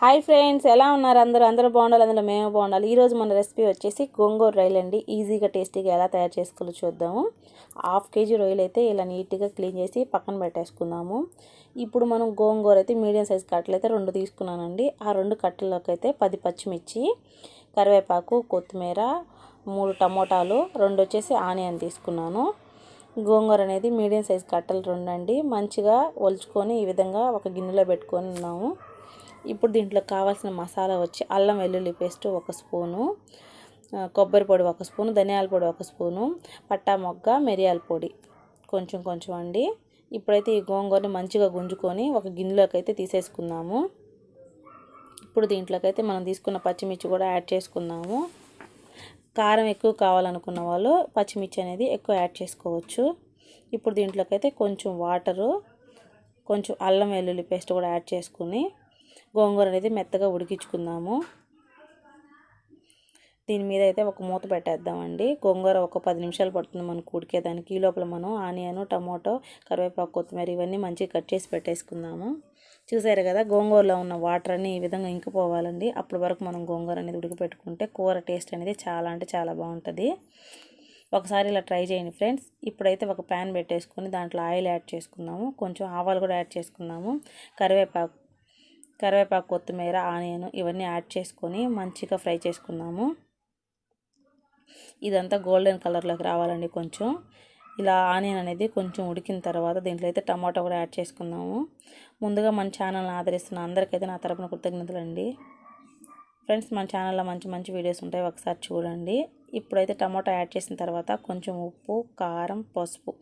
Hi friends ఎలా ఉన్నారు అందరూ? అందరూ బాగుండాలి అందులో మేము బాగుండాలి. ఈరోజు మన రెసిపీ వచ్చేసి గోంగూర రొయ్యలు అండి. ఈజీగా టేస్టీగా ఎలా తయారు చేసుకోవాలో చూద్దాము. హాఫ్ కేజీ రొయ్యలు అయితే ఇలా నీట్గా క్లీన్ చేసి పక్కన పెట్టేసుకుందాము. ఇప్పుడు మనం గోంగూర అయితే మీడియం సైజ్ కట్టలు అయితే రెండు తీసుకున్నానండి. ఆ రెండు కట్టల్లోకి అయితే పది పచ్చిమిర్చి కరివేపాకు కొత్తిమీర మూడు టమోటాలు రెండు వచ్చేసి ఆనియన్ తీసుకున్నాను. గోంగూర అనేది మీడియం సైజ్ కట్టలు రెండు అండి. మంచిగా ఒలుచుకొని ఈ విధంగా ఒక గిన్నెలో పెట్టుకొని ఉన్నాము. ఇప్పుడు దీంట్లో కావాల్సిన మసాలా వచ్చి అల్లం వెల్లుల్లి పేస్ట్ ఒక స్పూను కొబ్బరి పొడి ఒక స్పూను ధనియాల పొడి ఒక స్పూను పట్టా మొగ్గ మిరియాల పొడి. కొంచెం కొంచెం అండి. ఇప్పుడైతే ఈ గోంగూరని మంచిగా గుంజుకొని ఒక గిన్నెలోకి అయితే తీసేసుకుందాము. ఇప్పుడు దీంట్లోకి అయితే మనం తీసుకున్న పచ్చిమిర్చి కూడా యాడ్ చేసుకుందాము. కారం ఎక్కువ కావాలనుకున్న వాళ్ళు పచ్చిమిర్చి అనేది ఎక్కువ యాడ్ చేసుకోవచ్చు. ఇప్పుడు దీంట్లోకి అయితే కొంచెం వాటరు కొంచెం అల్లం వెల్లుల్లి పేస్ట్ కూడా యాడ్ చేసుకుని గోంగూర అనేది మెత్తగా ఉడికించుకుందాము. దీని మీద అయితే ఒక మూత పెట్టేద్దామండి. గోంగూర ఒక పది నిమిషాలు పడుతుంది మనకు ఉడికేదానికి. ఈ లోపల మనం ఆనియన్ టమాటో కరివేపాకు కొత్తిమీర ఇవన్నీ మంచిగా కట్ చేసి పెట్టేసుకుందాము. చూసారు కదా గోంగూరలో ఉన్న వాటర్ అన్ని ఈ విధంగా ఇంకిపోవాలండి. అప్పటి వరకు మనం గోంగూర అనేది ఉడికిపెట్టుకుంటే కూర టేస్ట్ అనేది చాలా అంటే చాలా బాగుంటుంది. ఒకసారి ఇలా ట్రై చేయండి ఫ్రెండ్స్. ఇప్పుడైతే ఒక ప్యాన్ పెట్టేసుకొని దాంట్లో ఆయిల్ యాడ్ చేసుకుందాము. కొంచెం ఆవాలు కూడా యాడ్ చేసుకుందాము. కరివేపాకు కరివేపాకు కొత్తిమీర ఆనియన్ ఇవన్నీ యాడ్ చేసుకొని మంచిగా ఫ్రై చేసుకుందాము. ఇదంతా గోల్డెన్ కలర్లోకి రావాలండి కొంచెం. ఇలా ఆనియన్ అనేది కొంచెం ఉడికిన తర్వాత దీంట్లో అయితే టమాటో కూడా యాడ్ చేసుకుందాము. ముందుగా మన ఛానల్ని ఆదరిస్తున్న అందరికైతే నా తరపున కృతజ్ఞతలు అండి ఫ్రెండ్స్ మన ఛానల్లో మంచి మంచి వీడియోస్ ఉంటాయి ఒకసారి చూడండి. ఇప్పుడైతే టమాటో యాడ్ చేసిన తర్వాత కొంచెం ఉప్పు కారం పసుపు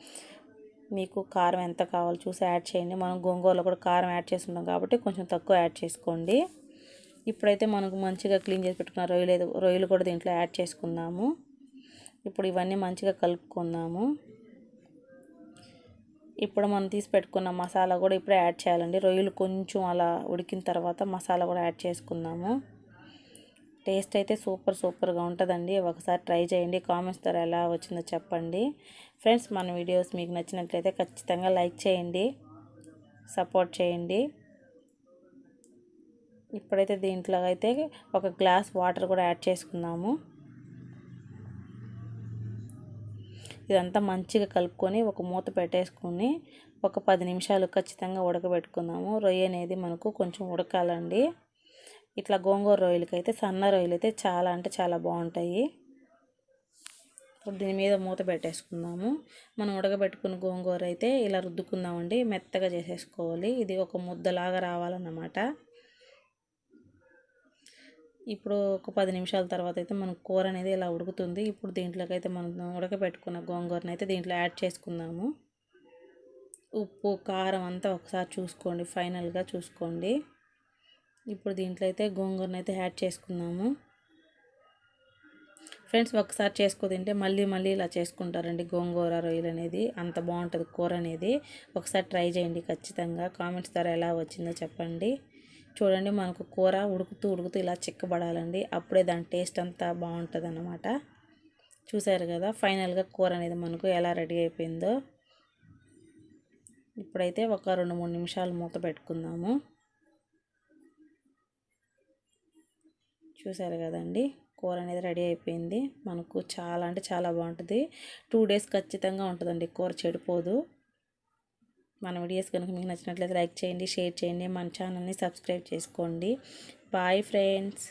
మీకు కారం ఎంత కావాలో చూసి యాడ్ చేయండి. మనం గోంగూరలో కూడా కారం యాడ్ చేస్తున్నాం కాబట్టి కొంచెం తక్కువ యాడ్ చేసుకోండి. ఇప్పుడైతే మనకు మంచిగా క్లీన్ చేసి పెట్టుకున్న రొయ్యలు రొయ్యలు కూడా దీంట్లో యాడ్ చేసుకుందాము. ఇప్పుడు ఇవన్నీ మంచిగా కలుపుకుందాము. ఇప్పుడు మనం తీసి పెట్టుకున్న మసాలా కూడా ఇప్పుడే యాడ్ చేయాలండి. రొయ్యలు కొంచెం అలా ఉడికిన తర్వాత మసాలా కూడా యాడ్ చేసుకుందాము. టేస్ట్ అయితే సూపర్ సూపర్గా ఉంటుందండి. ఒకసారి ట్రై చేయండి. కామెంట్స్ ద్వారా ఎలా వచ్చిందో చెప్పండి. ఫ్రెండ్స్ మన వీడియోస్ మీకు నచ్చినట్లయితే ఖచ్చితంగా లైక్ చేయండి. సపోర్ట్ చేయండి. ఇప్పుడైతే దీంట్లో అయితే ఒక గ్లాస్ వాటర్ కూడా యాడ్ చేసుకుందాము. ఇదంతా మంచిగా కలుపుకొని ఒక మూత పెట్టేసుకొని ఒక పది నిమిషాలు ఖచ్చితంగా ఉడకబెట్టుకుందాము. రొయ్య అనేది మనకు కొంచెం ఉడకాలండి. ఇట్లా గోంగూర రొయ్యలకి అయితే సన్న రొయ్యలు అయితే చాలా అంటే చాలా బాగుంటాయి. ఇప్పుడు దీని మీద మూత పెట్టేసుకుందాము. మనం ఉడకబెట్టుకున్న గోంగూర అయితే ఇలా రుద్దుకుందామండి. మెత్తగా చేసేసుకోవాలి. ఇది ఒక ముద్దలాగా రావాలన్నమాట. ఇప్పుడు ఒక పది నిమిషాల తర్వాత అయితే మన కూర అనేది ఇలా ఉడుకుతుంది. ఇప్పుడు దీంట్లోకి అయితే మనం ఉడకబెట్టుకున్న గోంగూరని అయితే దీంట్లో యాడ్ చేసుకుందాము. ఉప్పు కారం అంతా ఒకసారి చూసుకోండి. ఫైనల్గా చూసుకోండి. ఇప్పుడు దీంట్లో అయితే గోంగూరను అయితే యాడ్ చేసుకున్నాము ఫ్రెండ్స్ ఒకసారి చేసుకో తింటే మళ్ళీ మళ్ళీ ఇలా చేసుకుంటారండి గోంగూర రొయ్యలు అనేది. అంత బాగుంటుంది కూర అనేది. ఒకసారి ట్రై చేయండి ఖచ్చితంగా. కామెంట్స్ ద్వారా ఎలా వచ్చిందో చెప్పండి. చూడండి మనకు కూర ఉడుకుతూ ఉడుకుతూ ఇలా చిక్కబడాలండి. అప్పుడే దాని టేస్ట్ అంతా బాగుంటుంది అన్నమాట చూసారు కదా ఫైనల్గా కూర అనేది మనకు ఎలా రెడీ అయిపోయిందో. ఇప్పుడైతే ఒక రెండు మూడు నిమిషాలు మూత పెట్టుకుందాము. చూసారు కదండి? కూర అనేది రెడీ అయిపోయింది. మనకు చాలా అంటే చాలా బాగుంటుంది. టూ డేస్ ఖచ్చితంగా ఉంటుందండి కూర చెడిపోదు మన వీడియోస్ కనుక మీకు నచ్చినట్లయితే లైక్ చేయండి షేర్ చేయండి. మన ఛానల్ని సబ్స్క్రైబ్ చేసుకోండి. Bye friends